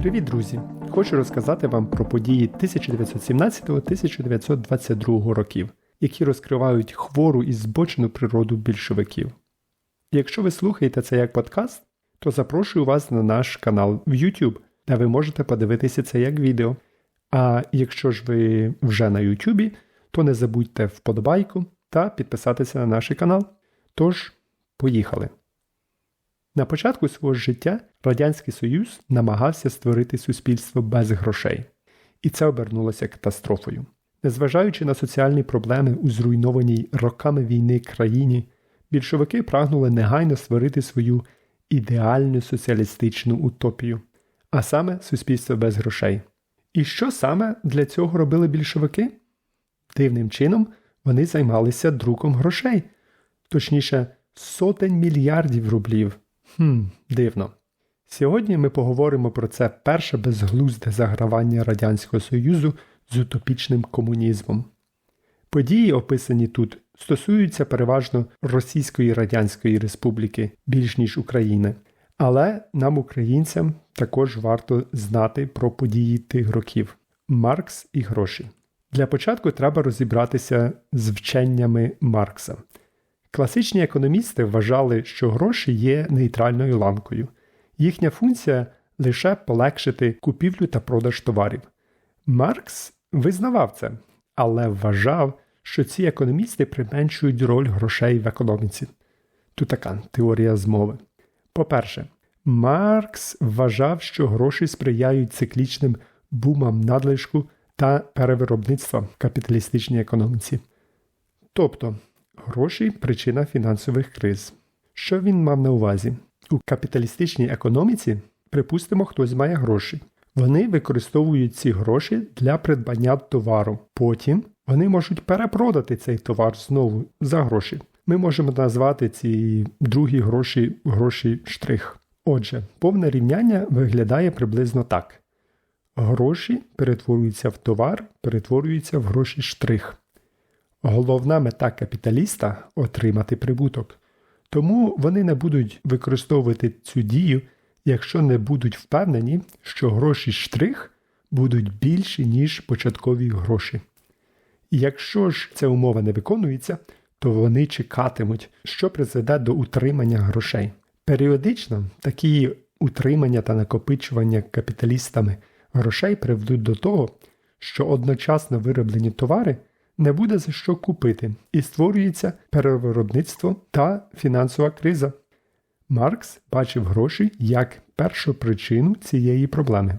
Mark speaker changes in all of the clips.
Speaker 1: Привіт, друзі! Хочу розказати вам про події 1917-1922 років, які розкривають хвору і збочену природу більшовиків. Якщо ви слухаєте це як подкаст, то запрошую вас на наш канал в YouTube, де ви можете подивитися це як відео. А якщо ж ви вже на YouTube, то не забудьте вподобайку та підписатися на наш канал. Тож, поїхали! На початку свого життя Радянський Союз намагався створити суспільство без грошей, і це обернулося катастрофою. Незважаючи на соціальні проблеми у зруйнованій роками війни країні, більшовики прагнули негайно створити свою ідеальну соціалістичну утопію, а саме суспільство без грошей. І що саме для цього робили більшовики? Дивним чином вони займалися друком грошей, точніше, сотень мільярдів рублів. Хм, дивно. Сьогодні ми поговоримо про це перше безглузде загравання Радянського Союзу з утопічним комунізмом. Події, описані тут, стосуються переважно Російської Радянської Республіки більш ніж України, але нам, українцям, також варто знати про події тих років Маркс і гроші. Для початку треба розібратися з вченнями Маркса. Класичні економісти вважали, що гроші є нейтральною ланкою. Їхня функція лише полегшити купівлю та продаж товарів. Маркс визнавав це, але вважав, що ці економісти применшують роль грошей в економіці. Тут така теорія змови. По-перше, Маркс вважав, що гроші сприяють циклічним бумам надлишку та перевиробництва в капіталістичній економіці. Тобто, гроші причина фінансових криз. Що він мав на увазі? У капіталістичній економіці, припустимо, хтось має гроші. Вони використовують ці гроші для придбання товару. Потім вони можуть перепродати цей товар знову за гроші. Ми можемо назвати ці другі гроші гроші штрих. Отже, повне рівняння виглядає приблизно так: гроші перетворюються в товар, перетворюються в гроші штрих. Головна мета капіталіста отримати прибуток. Тому вони не будуть використовувати цю дію, якщо не будуть впевнені, що гроші штрих будуть більші, ніж початкові гроші. І якщо ж ця умова не виконується, то вони чекатимуть, що призведе до утримання грошей. Періодично такі утримання та накопичування капіталістами грошей приведуть до того, що одночасно вироблені товари не буде за що купити, і створюється перевиробництво та фінансова криза. Маркс бачив гроші як першу причину цієї проблеми.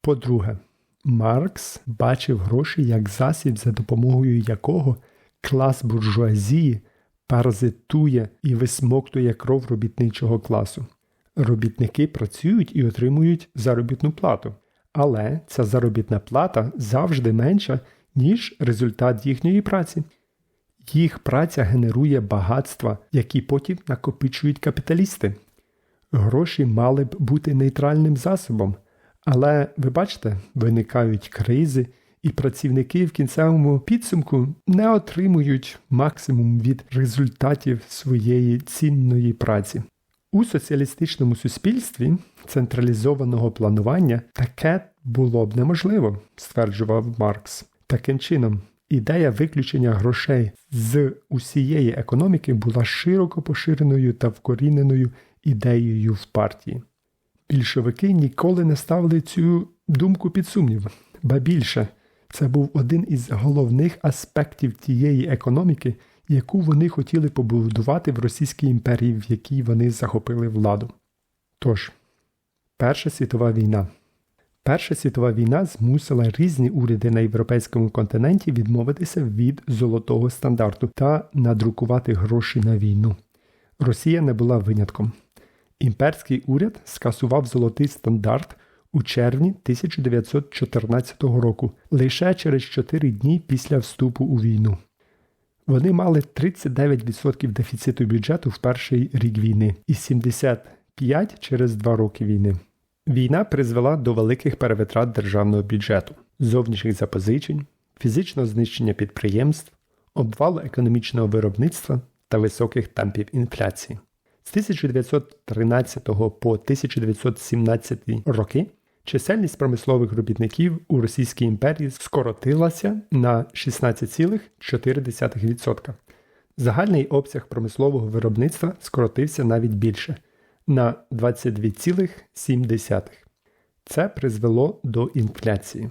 Speaker 1: По-друге, Маркс бачив гроші як засіб, за допомогою якого клас буржуазії паразитує і висмоктує кров робітничого класу. Робітники працюють і отримують заробітну плату, але ця заробітна плата завжди менша, ніж результат їхньої праці. Їх праця генерує багатства, які потім накопичують капіталісти. Гроші мали б бути нейтральним засобом, але ви бачите, виникають кризи, і працівники в кінцевому підсумку не отримують максимум від результатів своєї цінної праці. У соціалістичному суспільстві централізованого планування таке було б неможливо, стверджував Маркс. Таким чином, ідея виключення грошей з усієї економіки була широко поширеною та вкоріненою ідеєю в партії. Більшовики ніколи не ставили цю думку під сумнів, ба більше, це був один із головних аспектів тієї економіки, яку вони хотіли побудувати в Російській імперії, в якій вони захопили владу. Тож, Перша світова війна. Перша світова війна змусила різні уряди на європейському континенті відмовитися від золотого стандарту та надрукувати гроші на війну. Росія не була винятком. Імперський уряд скасував золотий стандарт у червні 1914 року лише через 4 дні після вступу у війну. Вони мали 39% дефіциту бюджету в перший рік війни і 75% через 2 роки війни. Війна призвела до великих перевитрат державного бюджету, зовнішніх запозичень, фізичного знищення підприємств, обвалу економічного виробництва та високих темпів інфляції. З 1913 по 1917 роки Чисельність промислових робітників у Російській імперії скоротилася на 16,4%. Загальний обсяг промислового виробництва скоротився навіть більше на 22,7%. Це призвело до інфляції.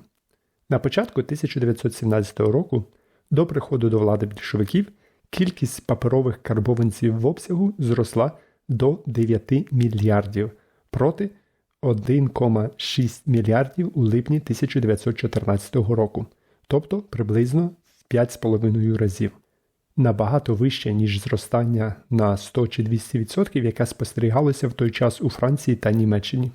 Speaker 1: На початку 1917 року, до приходу до влади більшовиків, кількість паперових карбованців в обсягу зросла до 9 мільярдів проти 1,6 мільярдів у липні 1914 року, тобто приблизно в 5,5 разів. Набагато вище, ніж зростання на 100 чи 200%, яке спостерігалося в той час у Франції та Німеччині.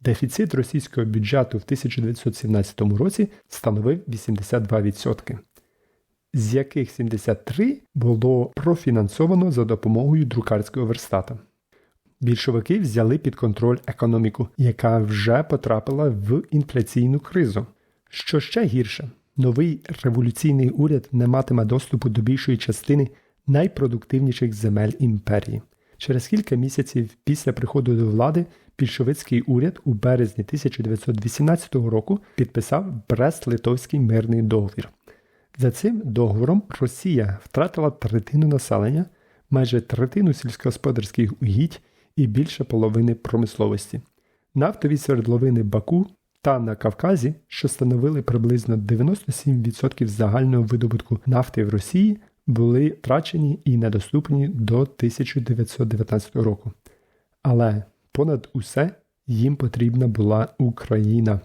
Speaker 1: Дефіцит російського бюджету в 1917 році становив 82%, з яких 73 було профінансовано за допомогою друкарського верстата. Більшовики взяли під контроль економіку, яка вже потрапила в інфляційну кризу. Що ще гірше, новий революційний уряд не матиме доступу до більшої частини найпродуктивніших земель імперії. Через кілька місяців після приходу до влади більшовицький уряд у березні 1918 року підписав Брест-Литовський мирний договір. За цим договором Росія втратила третину населення, майже третину сільськогосподарських угідь і більше половини промисловості. Нафтові свердловини Баку та на Кавказі, що становили приблизно 97% загального видобутку нафти в Росії, були втрачені і недоступні до 1919 року. Але понад усе їм потрібна була Україна.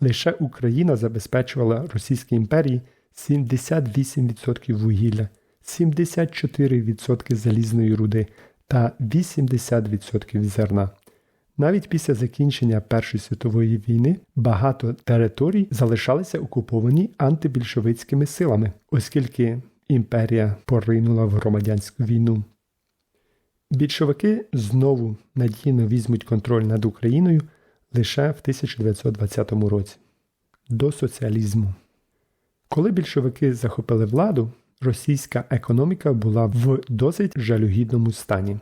Speaker 1: Лише Україна забезпечувала Російській імперії 78% вугілля, 74% залізної руди та 80% зерна. Навіть після закінчення Першої світової війни багато територій залишалися окуповані антибільшовицькими силами, оскільки імперія поринула в громадянську війну. Більшовики знову надійно візьмуть контроль над Україною лише в 1920 році до соціалізму. Коли більшовики захопили владу, російська економіка була в досить жалюгідному стані.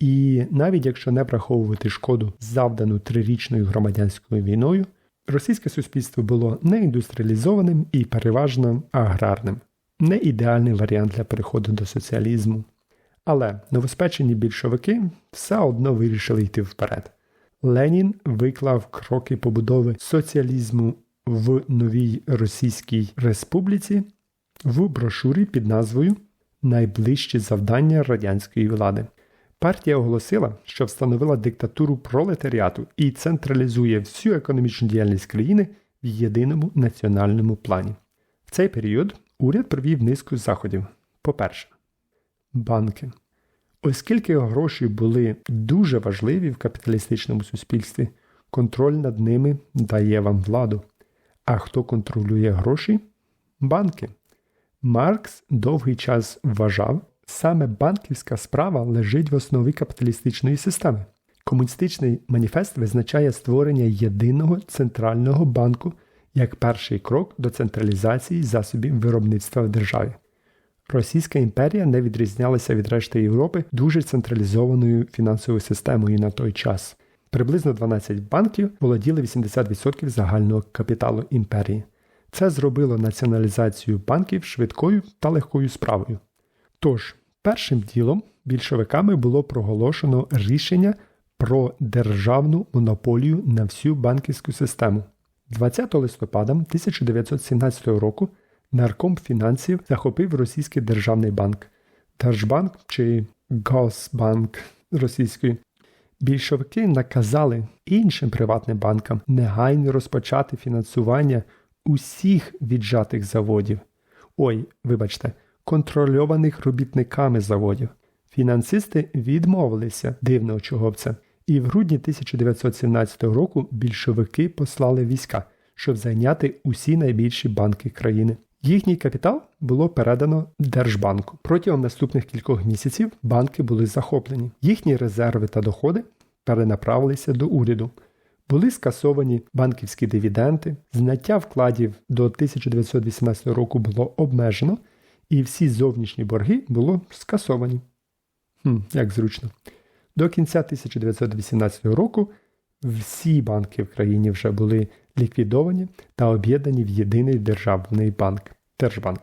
Speaker 1: І навіть якщо не враховувати шкоду, завдану трирічною громадянською війною, російське суспільство було не індустріалізованим і переважно аграрним, не ідеальний варіант для переходу до соціалізму. Але новоспечені більшовики все одно вирішили йти вперед. Ленін виклав кроки побудови соціалізму в новій Російській Республіці в брошурі під назвою Найближчі завдання радянської влади. Партія оголосила, що встановила диктатуру пролетаріату і централізує всю економічну діяльність країни в єдиному національному плані. В цей період уряд провів низку заходів. По-перше, банки. Оскільки гроші були дуже важливі в капіталістичному суспільстві, контроль над ними дає вам владу. А хто контролює гроші? Банки. Маркс довгий час вважав, саме банківська справа лежить в основі капіталістичної системи. Комуністичний маніфест визначає створення єдиного центрального банку як перший крок до централізації засобів виробництва в державі. Російська імперія не відрізнялася від решти Європи дуже централізованою фінансовою системою на той час. Приблизно 12 банків володіли 80% загального капіталу імперії. Це зробило націоналізацію банків швидкою та легкою справою. Тож, першим ділом більшовиками було проголошено рішення про державну монополію на всю банківську систему. 20 листопада 1917 року нарком фінансів захопив російський державний банк, Держбанк чи Госбанк російської. Більшовики наказали іншим приватним банкам негайно розпочати фінансування усіх віджатих заводів. Ой, вибачте, контрольованих робітниками заводів. Фінансисти відмовилися дивного це. І в грудні 1917 року більшовики послали війська, щоб зайняти усі найбільші банки країни. Їхній капітал було передано Держбанку. Протягом наступних кількох місяців банки були захоплені. Їхні резерви та доходи перенаправилися до уряду. Були скасовані банківські дивіденти, зняття вкладів до 1918 року було обмежено, і всі зовнішні борги було скасовані. Хм, Як зручно. До кінця 1918 року всі банки в країні вже були ліквідовані та об'єднані в єдиний державний банк Держбанк.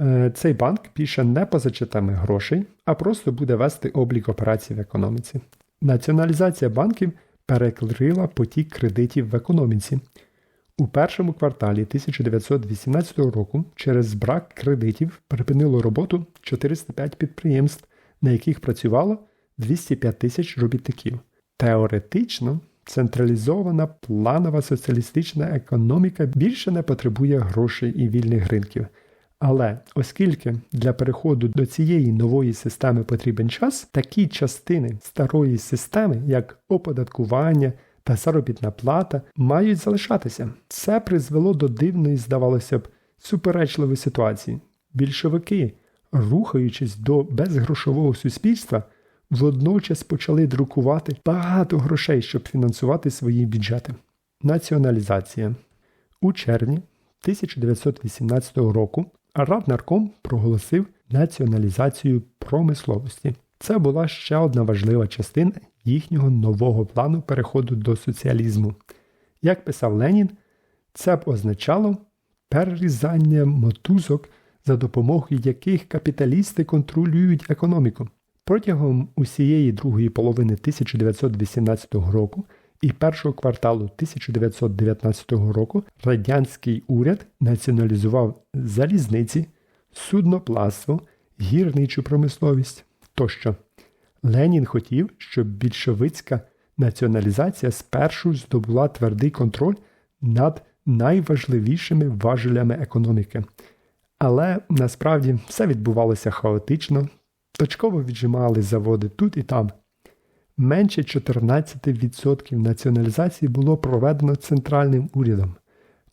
Speaker 1: Е, цей банк більше не позичатиме грошей, а просто буде вести облік операцій в економіці. Націоналізація банків перекрила потік кредитів в економіці. У першому кварталі 1918 року через брак кредитів припинило роботу 405 підприємств, на яких працювало 205 тисяч робітників. Теоретично централізована планова соціалістична економіка більше не потребує грошей і вільних ринків. Але оскільки для переходу до цієї нової системи потрібен час, такі частини старої системи, як оподаткування та заробітна плата, мають залишатися. Це призвело до дивної, здавалося б, суперечливої ситуації. Більшовики, рухаючись до безгрошового суспільства, водночас почали друкувати багато грошей, щоб фінансувати свої бюджети. Націоналізація у червні 1918 року Раднарком проголосив націоналізацію промисловості. Це була ще одна важлива частина їхнього нового плану переходу до соціалізму. Як писав Ленін, це б означало перерізання мотузок, за допомогою яких капіталісти контролюють економіку. Протягом усієї другої половини 1918 року і першого кварталу 1919 року радянський уряд націоналізував залізниці, суднопластво, гірничу промисловість тощо. Ленін хотів, щоб більшовицька націоналізація спершу здобула твердий контроль над найважливішими важелями економіки. Але насправді все відбувалося хаотично, точково віджимали заводи тут і там. Менше 14% націоналізації було проведено центральним урядом.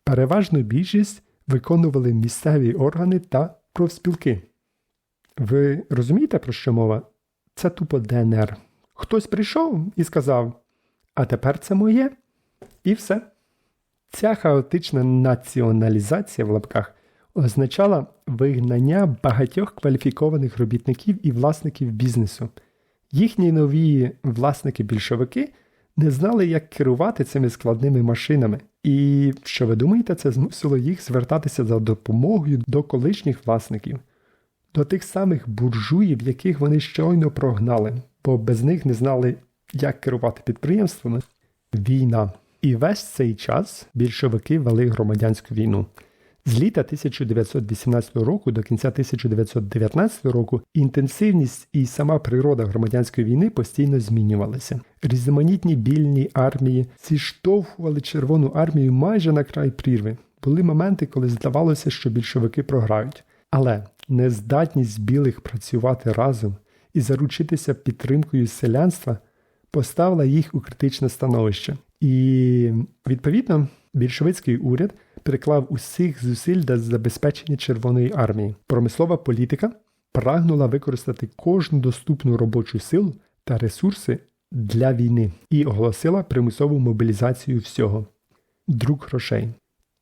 Speaker 1: Переважну більшість виконували місцеві органи та профспілки. Ви розумієте, про що мова? Це тупо ДНР. Хтось прийшов і сказав, а тепер це моє. І все. Ця хаотична націоналізація в лапках означала вигнання багатьох кваліфікованих робітників і власників бізнесу. Їхні нові власники-більшовики не знали, як керувати цими складними машинами. І що ви думаєте, це змусило їх звертатися за допомогою до колишніх власників, до тих самих буржуїв, яких вони щойно прогнали, бо без них не знали, як керувати підприємствами. Війна. І весь цей час більшовики вели громадянську війну. З літа 1918 року до кінця 1919 року інтенсивність і сама природа громадянської війни постійно змінювалися. Різноманітні більні армії зіштовхували Червону армію майже на край прірви. Були моменти, коли здавалося, що більшовики програють. Але нездатність білих працювати разом і заручитися підтримкою селянства поставила їх у критичне становище. І відповідно більшовицький уряд приклав усіх зусиль для забезпечення Червоної армії. Промислова політика прагнула використати кожну доступну робочу силу та ресурси для війни і оголосила примусову мобілізацію всього. Друк грошей.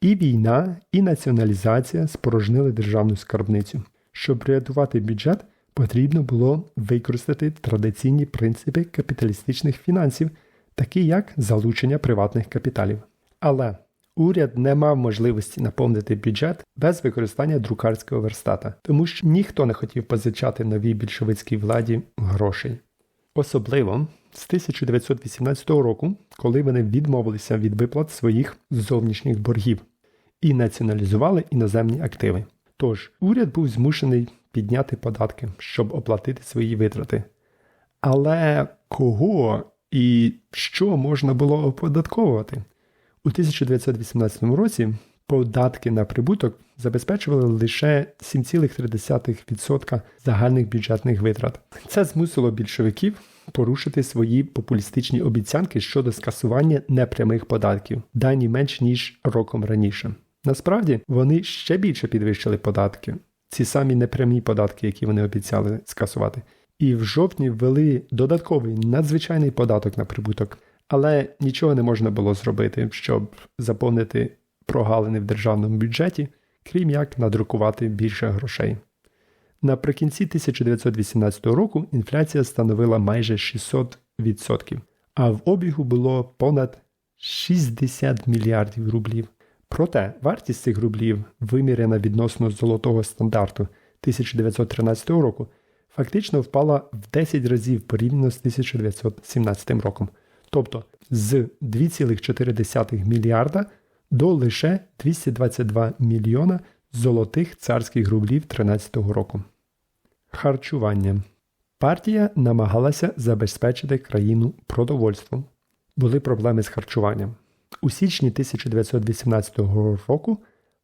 Speaker 1: І війна, і націоналізація спорожнили державну скарбницю. Щоб врятувати бюджет, потрібно було використати традиційні принципи капіталістичних фінансів, такі як залучення приватних капіталів. Але уряд не мав можливості наповнити бюджет без використання друкарського верстата, тому що ніхто не хотів позичати новій більшовицькій владі грошей. Особливо з 1918 року, коли вони відмовилися від виплат своїх зовнішніх боргів і націоналізували іноземні активи. Тож уряд був змушений підняти податки, щоб оплатити свої витрати. Але кого і що можна було оподатковувати? У 1918 році податки на прибуток забезпечували лише 7,3% загальних бюджетних витрат. Це змусило більшовиків порушити свої популістичні обіцянки щодо скасування непрямих податків, дані менш ніж роком раніше. Насправді вони ще більше підвищили податки, ці самі непрямі податки, які вони обіцяли скасувати. І в жовтні ввели додатковий надзвичайний податок на прибуток. Але нічого не можна було зробити, щоб заповнити прогалини в державному бюджеті, крім як надрукувати більше грошей. Наприкінці 1918 року інфляція становила майже 600%, а в обігу було понад 60 мільярдів рублів. Проте вартість цих рублів, виміряна відносно золотого стандарту 1913 року, фактично впала в 10 разів порівняно з 1917 роком, тобто з 2,4 мільярда до лише 222 мільйона золотих царських рублів 13 року. Харчування партія намагалася забезпечити країну продовольством. Були проблеми з харчуванням. У січні 1918 року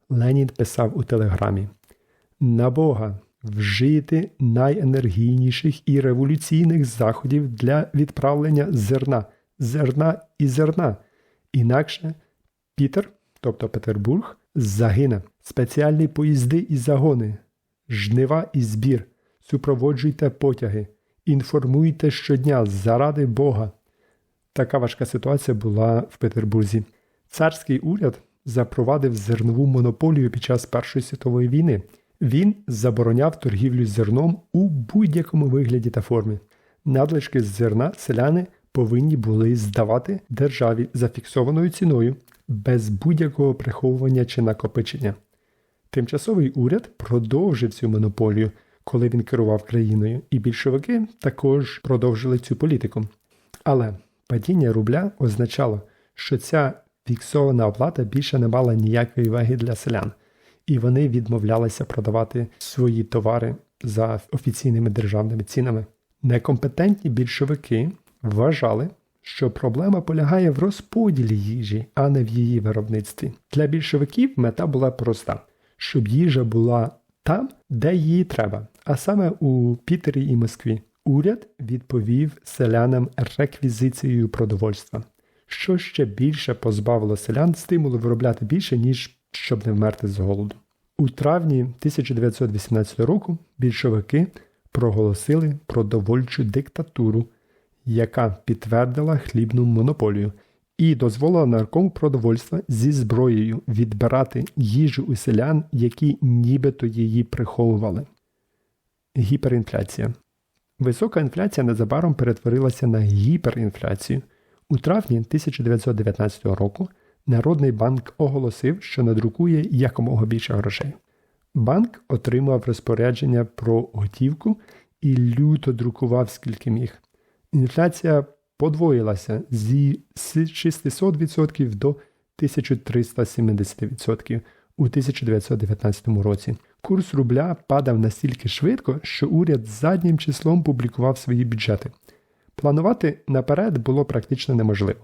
Speaker 1: Ленін писав у телеграмі: На Бога вжити найенергійніших і революційних заходів для відправлення зерна, зерна і зерна. Інакше Пітер, тобто Петербург, загине. Спеціальні поїзди і загони, жнива і збір. Супроводжуйте потяги, інформуйте щодня заради Бога. Така важка ситуація була в Петербурзі. Царський уряд запровадив зернову монополію під час Першої світової війни. Він забороняв торгівлю зерном у будь-якому вигляді та формі. Надлишки з зерна селяни повинні були здавати державі за фіксованою ціною без будь-якого приховування чи накопичення. Тимчасовий уряд продовжив цю монополію, коли він керував країною, і більшовики також продовжили цю політику. Але падіння рубля означало, що ця фіксована оплата більше не мала ніякої ваги для селян, і вони відмовлялися продавати свої товари за офіційними державними цінами. Некомпетентні більшовики вважали, що проблема полягає в розподілі їжі, а не в її виробництві. Для більшовиків мета була проста: щоб їжа була там, де її треба, а саме у Пітері і Москві. Уряд відповів селянам реквізицією продовольства, що ще більше позбавило селян стимулу виробляти більше, ніж щоб не вмерти з голоду. У травні 1918 року більшовики проголосили продовольчу диктатуру, яка підтвердила хлібну монополію і дозволила наркому продовольства зі зброєю відбирати їжу у селян, які нібито її приховували. Гіперінфляція. Висока інфляція незабаром перетворилася на гіперінфляцію. У травні 1919 року Народний банк оголосив, що надрукує якомога більше грошей. Банк отримав розпорядження про готівку і люто друкував скільки міг. Інфляція подвоїлася зі 600% до 1370% у 1919 році. Курс рубля падав настільки швидко, що уряд заднім числом публікував свої бюджети. Планувати наперед було практично неможливо.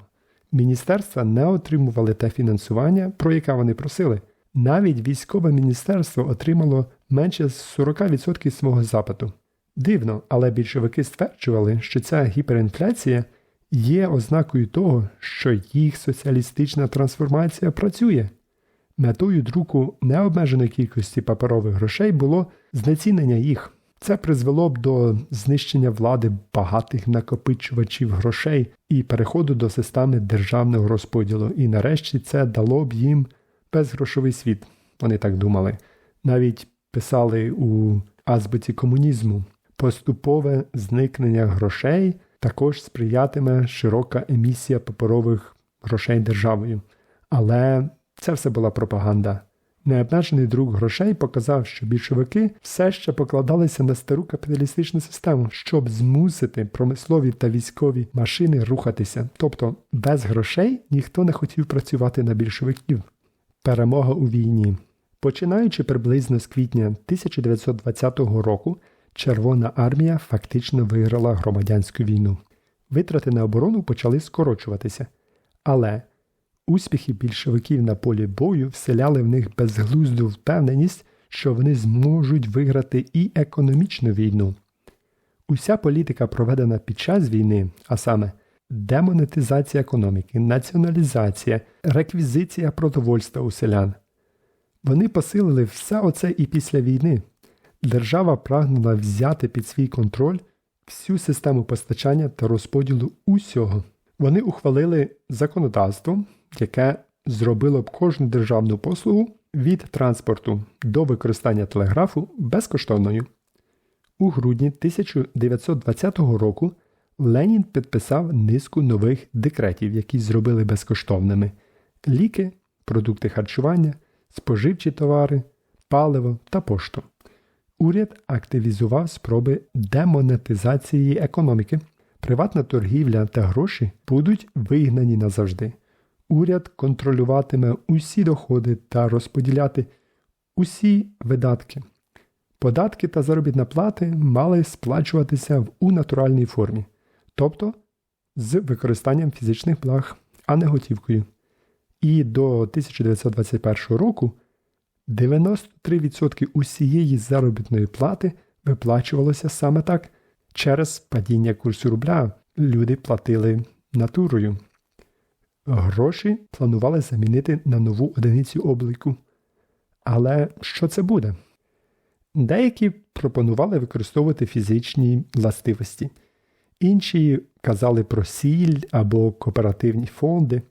Speaker 1: Міністерства не отримували те фінансування, про яке вони просили. Навіть військове міністерство отримало менше 40% свого запиту. Дивно, але більшовики стверджували, що ця гіперінфляція є ознакою того, що їх соціалістична трансформація працює. Метою друку необмеженої кількості паперових грошей було знецінення їх. Це призвело б до знищення влади багатих накопичувачів грошей і переходу до системи державного розподілу. І нарешті це дало б їм безгрошовий світ. Вони так думали. Навіть писали у азбуці комунізму. Поступове зникнення грошей також сприятиме широка емісія паперових грошей державою. Але це все була пропаганда. Необмежений друг грошей показав, що більшовики все ще покладалися на стару капіталістичну систему, щоб змусити промислові та військові машини рухатися. Тобто без грошей ніхто не хотів працювати на більшовиків. Перемога у війні. Починаючи приблизно з квітня 1920 року, Червона армія фактично виграла громадянську війну. Витрати на оборону почали скорочуватися. Але Успіхи більшовиків на полі бою вселяли в них безглузду впевненість, що вони зможуть виграти і економічну війну. Уся політика, проведена під час війни, а саме демонетизація економіки, націоналізація, реквізиція продовольства у селян, вони посилили все оце і після війни. Держава прагнула взяти під свій контроль всю систему постачання та розподілу усього. Вони ухвалили законодавство яке зробило б кожну державну послугу від транспорту до використання телеграфу безкоштовною. У грудні 1920 року Ленін підписав низку нових декретів, які зробили безкоштовними ліки, продукти харчування, споживчі товари, паливо та пошту. Уряд активізував спроби демонетизації економіки. Приватна торгівля та гроші будуть вигнані назавжди. Уряд контролюватиме усі доходи та розподіляти усі видатки. Податки та заробітна плати мали сплачуватися в у натуральній формі, тобто з використанням фізичних благ, а не готівкою. І до 1921 року 93% усієї заробітної плати виплачувалося саме так. Через падіння курсу рубля люди платили натурою. Гроші планували замінити на нову одиницю обліку. Але що це буде? Деякі пропонували використовувати фізичні властивості, інші казали про сіль або кооперативні фонди.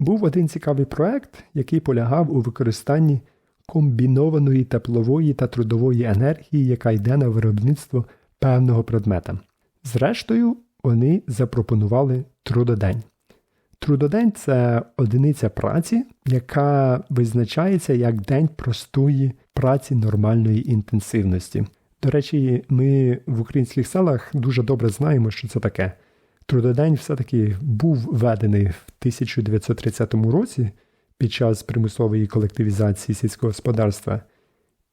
Speaker 1: Був один цікавий проект, який полягав у використанні комбінованої теплової та трудової енергії, яка йде на виробництво певного предмета. Зрештою, вони запропонували трудодень. Трудодень це одиниця праці, яка визначається як день простої праці нормальної інтенсивності. До речі, ми в українських селах дуже добре знаємо, що це таке. Трудодень все-таки був введений в 1930 році під час примусової колективізації сільського господарства.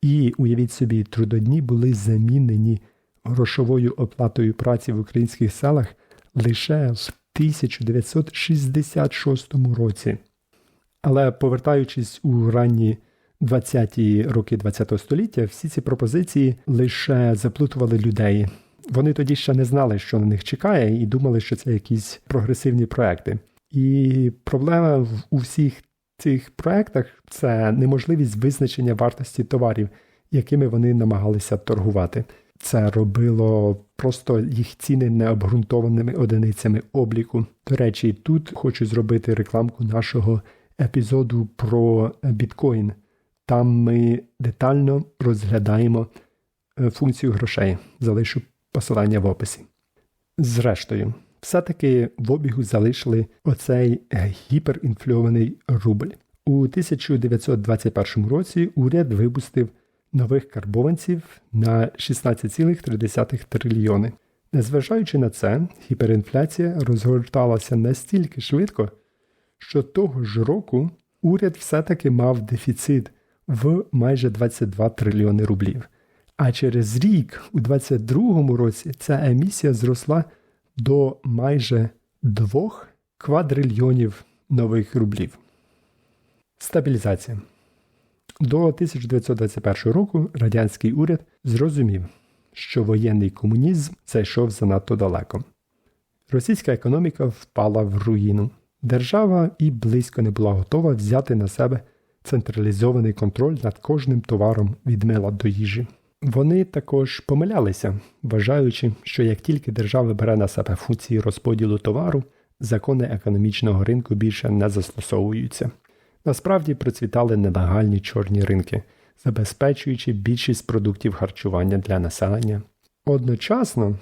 Speaker 1: І, уявіть собі, трудодні були замінені грошовою оплатою праці в українських селах лише в 1966 році. Але повертаючись у ранні 20-ті роки ХХ століття, всі ці пропозиції лише заплутували людей. Вони тоді ще не знали, що на них чекає, і думали, що це якісь прогресивні проекти. І проблема у всіх цих проектах це неможливість визначення вартості товарів, якими вони намагалися торгувати. Це робило просто їх ціни необґрунтованими одиницями обліку. До речі, тут хочу зробити рекламку нашого епізоду про біткоін. Там ми детально розглядаємо е, функцію грошей. Залишу посилання в описі. Зрештою, все-таки в обігу залишили оцей гіперінфльований рубль. У 1921 році уряд випустив нових карбованців на 16,3 трильйони. Незважаючи на це, гіперінфляція розгорталася настільки швидко, що того ж року уряд все-таки мав дефіцит в майже 22 трильйони рублів. А через рік, у 2022 році, ця емісія зросла до майже 2 квадрильйонів нових рублів. Стабілізація. До 1921 року радянський уряд зрозумів, що воєнний комунізм зайшов занадто далеко. Російська економіка впала в руїну. Держава і близько не була готова взяти на себе централізований контроль над кожним товаром від мила до їжі. Вони також помилялися, вважаючи, що як тільки держава бере на себе функції розподілу товару, закони економічного ринку більше не застосовуються. Насправді процвітали нелегальні чорні ринки, забезпечуючи більшість продуктів харчування для населення. Одночасно,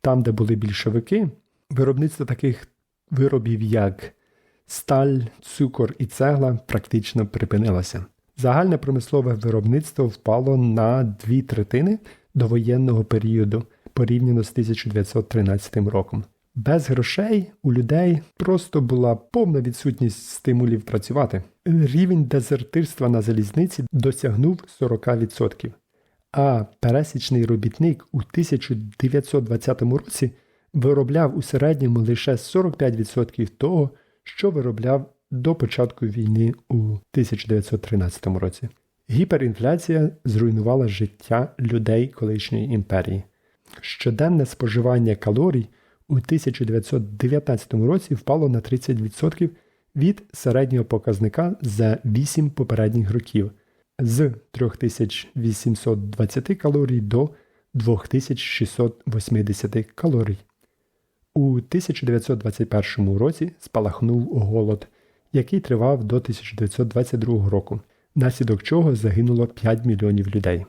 Speaker 1: там, де були більшовики, виробництво таких виробів, як сталь, цукор і цегла, практично припинилося. Загальне промислове виробництво впало на дві третини до воєнного періоду порівняно з 1913 роком. Без грошей у людей просто була повна відсутність стимулів працювати. Рівень дезертирства на залізниці досягнув 40%. А пересічний робітник у 1920 році виробляв у середньому лише 45% того, що виробляв до початку війни у 1913 році. Гіперінфляція зруйнувала життя людей колишньої імперії. Щоденне споживання калорій у 1919 році впало на 30% від середнього показника за 8 попередніх років з 3820 калорій до 2680 калорій. У 1921 році спалахнув голод, який тривав до 1922 року, наслідок чого загинуло 5 мільйонів людей.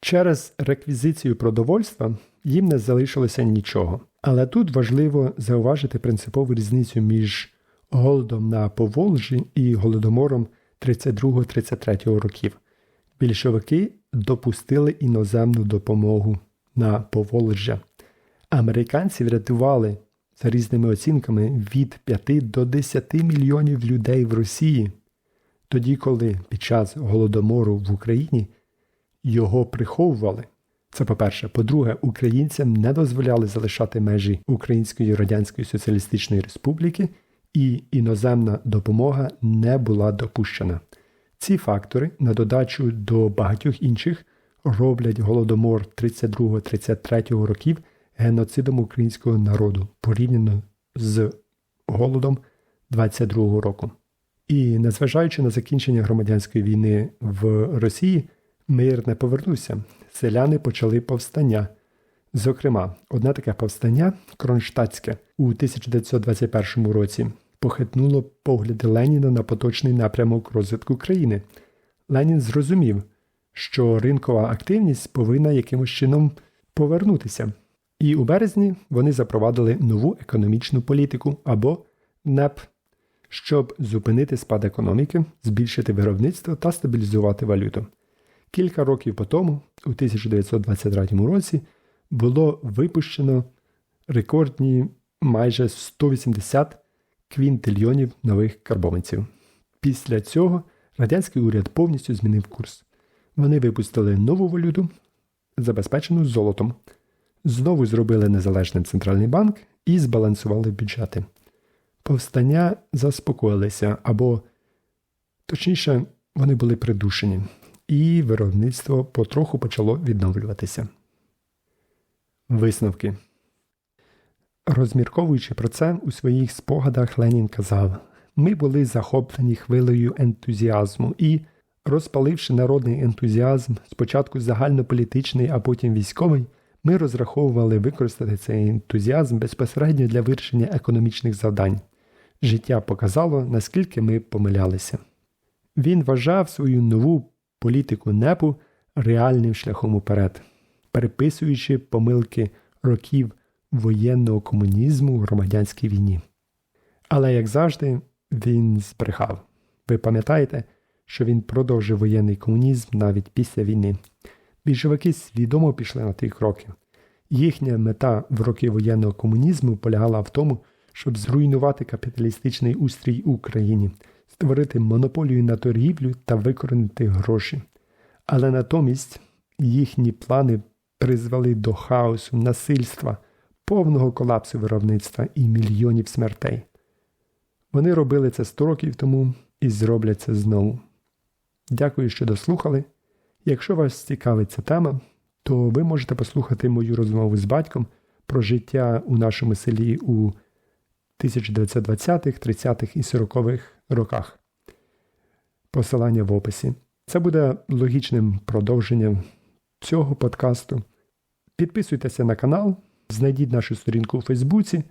Speaker 1: Через реквізицію продовольства їм не залишилося нічого, Але тут важливо зауважити принципову різницю між голодом на Поволжі і голодомором 32-33 років. Більшовики допустили іноземну допомогу на Поволжя. Американці врятували за різними оцінками від 5 до 10 мільйонів людей в Росії, тоді коли під час голодомору в Україні його приховували. Це по-перше. По-друге, українцям не дозволяли залишати межі Української Радянської Соціалістичної Республіки, і іноземна допомога не була допущена. Ці фактори, на додачу до багатьох інших, роблять голодомор 32-33 років геноцидом українського народу порівняно з голодом 22 року. І незважаючи на закінчення громадянської війни в Росії, мир не повернувся. Селяни почали повстання. Зокрема, одне таке повстання Кронштадтське у 1921 році похитнуло погляди Леніна на поточний напрямок розвитку країни. Ленін зрозумів, що ринкова активність повинна якимось чином повернутися. І у березні вони запровадили нову економічну політику або НЕП, щоб зупинити спад економіки, збільшити виробництво та стабілізувати валюту. Кілька років по тому, у 1923 році, було випущено рекордні майже 180 квінтильйонів нових карбованців. Після цього радянський уряд повністю змінив курс. Вони випустили нову валюту, забезпечену золотом, знову зробили незалежним центральний банк і збалансували бюджети. Повстання заспокоїлися або, точніше, вони були придушені, і виробництво потроху почало відновлюватися. Висновки Розмірковуючи про це, у своїх спогадах Ленін казав: ми були захоплені хвилею ентузіазму і, розпаливши народний ентузіазм, спочатку загальнополітичний, а потім військовий, ми розраховували використати цей ентузіазм безпосередньо для вирішення економічних завдань. Життя показало, наскільки ми помилялися. Він вважав свою нову політику НЕПу реальним шляхом уперед, переписуючи помилки років воєнного комунізму в громадянській війні. Але, як завжди, він збрехав. Ви пам'ятаєте, що він продовжив воєнний комунізм навіть після війни. Більшовики свідомо пішли на ті кроки. Їхня мета в роки воєнного комунізму полягала в тому, щоб зруйнувати капіталістичний устрій Україні, створити монополію на торгівлю та викоренити гроші. Але натомість їхні плани призвели до хаосу, насильства, повного колапсу виробництва і мільйонів смертей. Вони робили це 100 років тому і зроблять це знову. Дякую, що дослухали. Якщо вас цікавить ця тема, то ви можете послухати мою розмову з батьком про життя у нашому селі у 1920-х, 30-х і 40-х роках. Посилання в описі. Це буде логічним продовженням цього подкасту. Підписуйтеся на канал, знайдіть нашу сторінку у Фейсбуці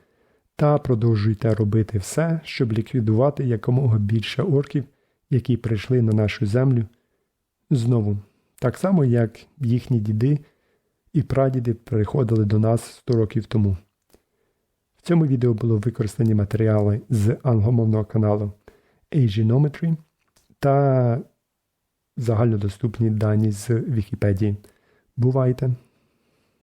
Speaker 1: та продовжуйте робити все, щоб ліквідувати якомога більше орків, які прийшли на нашу землю знову, так само, як їхні діди і прадіди приходили до нас 100 років тому. В цьому відео було використані матеріали з англомовного каналу Asianometry та загальнодоступні дані з Вікіпедії. Бувайте!